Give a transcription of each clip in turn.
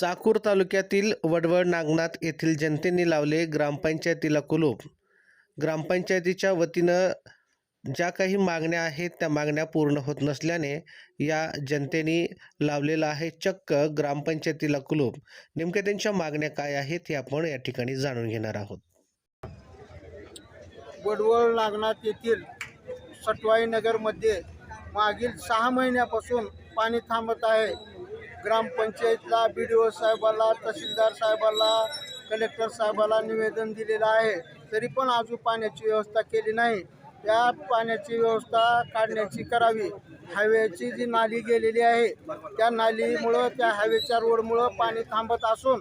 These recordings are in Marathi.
चाकूर तालुक्यातील वडवळ नागनाथ येथील जनतेने लावले ग्रामपंचायतीला कुलूप. ग्रामपंचायतीच्या वतीनं ज्या काही मागण्या आहेत त्या मागण्या पूर्ण होत नसल्याने या जनतेने लावलेला आहे चक्क ग्रामपंचायतीला कुलूप. नेमक्या त्यांच्या मागण्या काय आहेत हे आपण या ठिकाणी जाणून घेणार आहोत. वडवळ नागनाथ येथील सटवाई नगरमध्ये मागील सहा महिन्यापासून पाणी थांबत आहे. ग्रामपंचायतला बी डी ओ साहेबाला तहसीलदार साहेबाला कलेक्टर साहेबाला निवेदन दिलेलं आहे. तरी पण अजून पाण्याची व्यवस्था केली नाही. त्या पाण्याची व्यवस्था काढण्याची करावी. हायवेची जी नाली गेलेली आहे त्या नालीमुळं त्या हायवेच्या रोडमुळं पाणी थांबत असून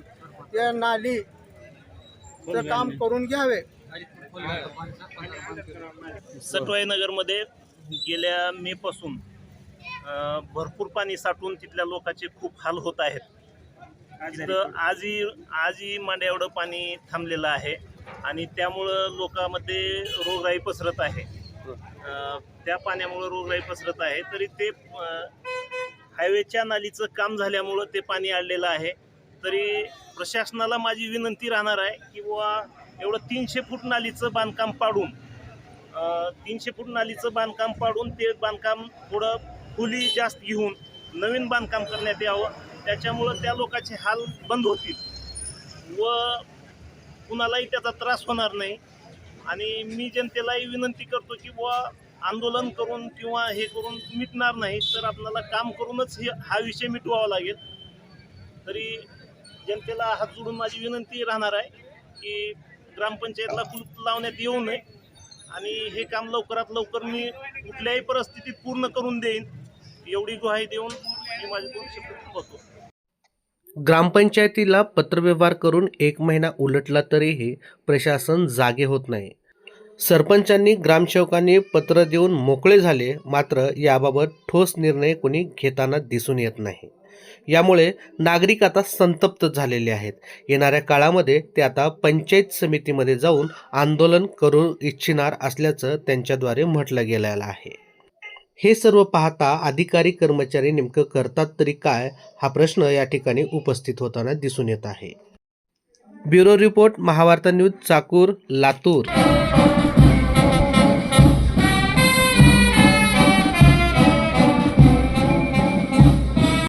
त्या नालीचं काम करून घ्यावे. सटवाई नगरमध्ये गेल्या मेपासून भरपूर पाणी साठून तिथल्या लोकांचे खूप हाल होत आहेत. तिथं आजही आजही मांड्या एवढं पाणी थांबलेलं आहे आणि त्यामुळं लोकांमध्ये रोगराई पसरत आहे. त्या पाण्यामुळं रोगराई पसरत आहे. तरी ते हायवेच्या नालीचं काम झाल्यामुळं ते पाणी अडलेलं आहे. तरी प्रशासनाला माझी विनंती राहणार आहे की बुवा एवढं तीनशे फूट नालीचं बांधकाम पाडून तीनशे फूट नालीचं बांधकाम पाडून ते बांधकाम थोडं खुली जास्त घेऊन नवीन बांधकाम करण्यात यावं. त्याच्यामुळं त्या लोकांचे हाल बंद होतील. व कुणालाही त्याचा त्रास होणार नाही. आणि मी जनतेलाही विनंती करतो की बुवा आंदोलन करून किंवा हे करून मिटणार नाही तर आपल्याला काम करूनच हे हा विषय मिटवावा लागेल. तरी जनतेला हात जोडून माझी विनंती राहणार आहे की ग्रामपंचायतला कुलूप लावण्यात येऊ नये. आणि हे काम लवकरात लवकर मी कुठल्याही परिस्थितीत पूर्ण करून देईन. एवढी ग्वाही देऊन मी माझे दोन शब्द ग्रामपंचायतीला पत्रव्यवहार करून एक महिना उलटला तरीही प्रशासन जागे होत नाही. सरपंचांनी ग्रामसेवकांनी पत्र देऊन मोकळे झाले मात्र याबाबत ठोस निर्णय कोणी घेताना दिसून येत नाही. यामुळे नागरिक आता संतप्त झालेले आहेत. येणाऱ्या काळामध्ये ते आता पंचायत समितीमध्ये जाऊन आंदोलन करू इच्छिणार असल्याचं त्यांच्याद्वारे म्हटलं गेलेलं आहे. हे सर्व पाहता अधिकारी कर्मचारी नेमकं करतात तरी काय हा प्रश्न या ठिकाणी उपस्थित होताना दिसून येत आहे. Bureau report Mahavarta news Chakur Latur.